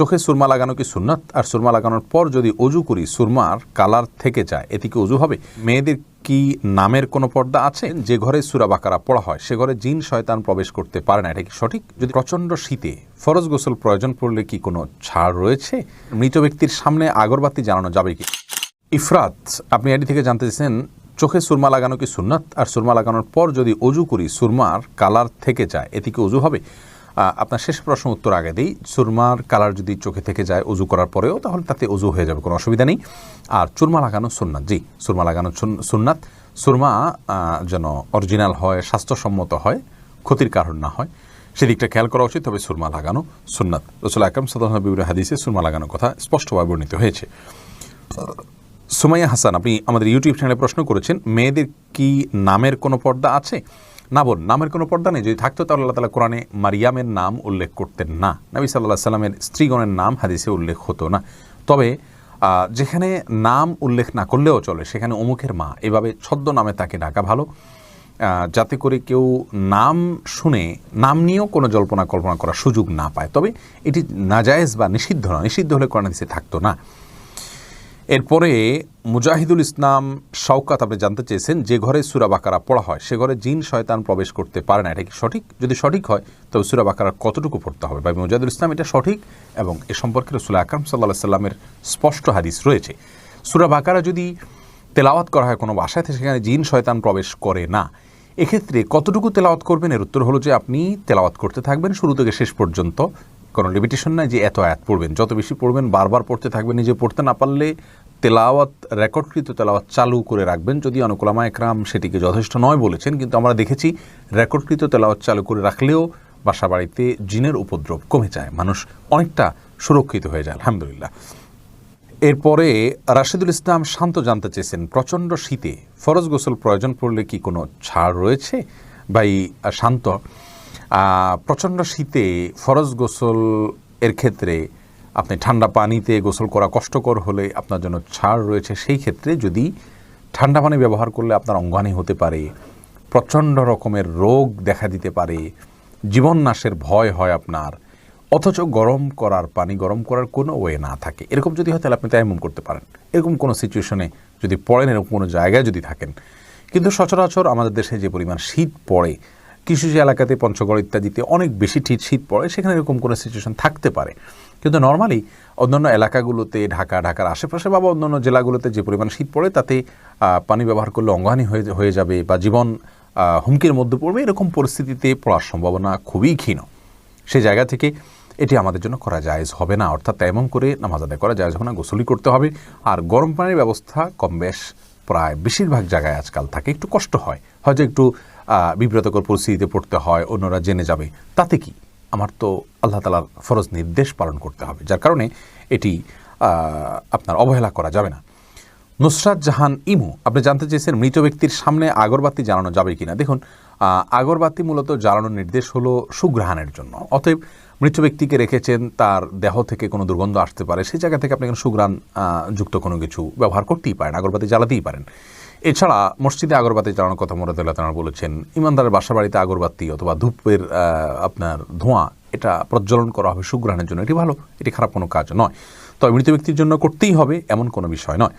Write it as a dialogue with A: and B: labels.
A: চোখে সুরমা লাগানো কি সুন্নাত? আর সুরমা লাগানোর পর যদি অজু করি, সুরমার কালার থেকে যায়, এতে কি অজু হবে? মেয়েদের কি নামের কোনো পর্দা আছে? যে ঘরে সুরা বাকারা পড়া হয়, সে ঘরে জিন শয়তান প্রবেশ করতে পারে না, এটা কি সঠিক? যদি প্রচণ্ড শীতে ফরজ গোসল প্রয়োজন পড়লে কি কোনো ছাড় রয়েছে? মৃত ব্যক্তির সামনে আগরবাতি জ্বালানো যাবে কি? ইফরাত, আপনি এটি থেকে জানতে চেয়েছেন, চোখে সুরমা লাগানো কি সুন্নাত? আর সুরমা লাগানোর পর যদি অজু করি, সুরমার কালার থেকে যায়, এতে কি অজু হবে? আপনার শেষ প্রশ্ন উত্তর আগে দিই। চুরমার কালার যদি চোখে থেকে যায় অজু করার পরেও, তাহলে তাতে অজু হয়ে যাবে, কোনো অসুবিধা নেই। আর চুরমা লাগানো সুন্নাত, জি সুরমা লাগানো সুন- সুন্নাত। সুরমা যেন অরিজিনাল হয়, স্বাস্থ্যসম্মত হয়, ক্ষতির কারণ না হয়, সেদিকটা খেয়াল করা উচিত, তবে সুরমা লাগানো সুন্নাত। রসুল আকরম বিবর হাদিসে সুরমা লাগানোর কথা স্পষ্টভাবে বর্ণিত হয়েছে। সুমাইয়া হাসান, আপনি আমাদের ইউটিউব চ্যানেলে প্রশ্ন করেছেন, মেয়েদের কি নামের কোনো পর্দা আছে? না বোন, নামের কোনো পর্দা নেই। যদি থাকতো তাহলে আল্লাহ তালা কোরআনে মারিয়ামের নাম উল্লেখ করতেন না। নবী সাল্লাহ সাল্লামের স্ত্রীগণের নাম হাদিসে উল্লেখ হতো না। তবে যেখানে নাম উল্লেখ না করলেও চলে, সেখানে অমুকের মা। এভাবে ছদ্ম নামে তাকে ডাকা ভালো। যাতে করে কেউ নাম শুনে, নাম নিয়েও কোনো জল্পনা কল্পনা করার সুযোগ না পায়। তবে এটি নাজায়েজ বা নিষিদ্ধ না নিষিদ্ধ হলে কোরআন হাদিসে থাকতো না। এরপরে মুজাহিদুল ইসলাম শওকাত আপনি জানতে চেয়েছেন, যে ঘরে সুরা বাকারা পড়া হয়, সে ঘরে জিন শয়তান প্রবেশ করতে পারে না। এটা কি সঠিক? যদি সঠিক হয়, তবে সুরা বাকারা কতটুকু পড়তে হবে? বা মুজাহিদুল ইসলাম এটা সঠিক এবং এ সম্পর্কে রসুল আকরাম সাল্লাহ সাল্লামের স্পষ্ট হাদিস রয়েছে। সুরা বাকারা যদি তেলাওয়াত করা হয় কোনো বাসায় সেখানে জিন শয়তান প্রবেশ করে না। এক্ষেত্রে কতটুকু তেলাওয়াত করবেন? এর উত্তর হলো যে আপনি তেলাওয়াত করতে থাকবেন শুরু থেকে শেষ পর্যন্ত। কোনো লিমিটেশন নাই যে এত আয়াত পড়বেন। যত বেশি পড়বেন, বারবার পড়তে থাকবেন, নিজে পড়তে না পারলে তেলাওয়াত রেকর্ডকৃত তেলাওয়াত চালু করে রাখবেন। যদি অনুকুলামা একরাম সেটিকে যথেষ্ট নয় বলেছেন, কিন্তু আমরা দেখেছি রেকর্ডকৃত তেলাওয়াত চালু করে রাখলেও বাসা বাড়িতে জিনের উপদ্রব কমে যায়। মানুষ অনেকটা সুরক্ষিত হয়ে যায়, আলহামদুলিল্লাহ। এরপরে রাশিদুল ইসলাম শান্ত জানতে চেয়েছেন, প্রচণ্ড শীতে ফরজ গোসল প্রয়োজন পড়লে কি কোনো ছাড় রয়েছে? বা এই শান্ত। প্রচণ্ড শীতে ফরজ গোসল এর ক্ষেত্রে আপনি ঠান্ডা পানিতে গোসল করা কষ্টকর হলে আপনার জন্য ছাড় রয়েছে। সেই ক্ষেত্রে যদি ঠান্ডা পানি ব্যবহার করলে আপনার অঙ্গানি হতে পারে, প্রচণ্ড রকমের রোগ দেখা দিতে পারে জীবন নাশের ভয় হয় আপনার, অথচ গরম করার পানি গরম করার কোনো ওয়ে না থাকে। এরকম যদি হয় তাহলে আপনি তাইমুম করতে পারেন। এরকম কোনো সিচুয়েশনে যদি পড়েন, এরকম কোনো জায়গায় যদি থাকেন। কিন্তু সচরাচর আমাদের দেশে যে পরিমাণ শীত পড়ে কিছু কিছু এলাকাতে পঞ্চগড় ইত্যাদিতে অনেক বেশি শীত পড়ে, সেখানে এরকম কোনো সিচুয়েশন থাকতে পারে। কিন্তু নর্মালি অন্যান্য এলাকাগুলোতে, ঢাকা, ঢাকার আশেপাশে বা অন্যান্য জেলাগুলোতে যে পরিমাণ শীত পড়ে, তাতে পানি ব্যবহার করলে অঙ্গহানি হয়ে হয়ে যাবে বা জীবন হুমকির মধ্যে পড়বে, এরকম পরিস্থিতিতে পড়ার সম্ভাবনা খুবই ক্ষীণ। সে জায়গা থেকে এটি আমাদের জন্য করা জায়েজ হবে না। অর্থাৎ এমন করে নামাজ আদায় করা জায়েজ হবে না গোসলি করতে হবে। আর গরম পানির ব্যবস্থা কম বেশ প্রায় বেশিরভাগ জায়গায় আজকাল থাকে একটু কষ্ট হয়। হয়তো একটু বিব্রতকর পরিস্থিতিতে পড়তে হয় অন্যরা জেনে যাবে। তাতে কি? আমার তো আল্লাহ তালার ফরজ নির্দেশ পালন করতে হবে যার কারণে এটি আপনার অবহেলা করা যাবে না। নুসরাত জাহান ইমু আপনি জানতে চেয়েছেন মৃত ব্যক্তির সামনে আগরবাতি জ্বালানো যাবে কিনা? দেখুন আহ, আগরবাতি মূলত জ্বালানোর নির্দেশ হলো সুগ্রহণের জন্য। অতএব মৃত ব্যক্তিকে রেখেছেন, তার দেহ থেকে কোনো দুর্গন্ধ আসতে পারে, সেই জায়গা থেকে আপনি কোনো সুগ্রাণ যুক্ত কোনো কিছু ব্যবহার করতেই পারেন, আগরবাতি জ্বালাতেই পারেন। এছাড়া মসজিদে আগরবাতি জ্বালানোর কথা মোরাদুল্লাহ তাঁরা বলেছেন, ইমানদারের বাসা বাড়িতে আগরবাতি অথবা ধূপের আপনার ধোঁয়া, এটা প্রজ্বলন করা হবে সুগ্রহণের জন্য, এটি ভালো, এটি খারাপ কোনো কাজ নয়। তবে মৃত ব্যক্তির জন্য করতেই হবে, এমন কোনো বিষয় নয়।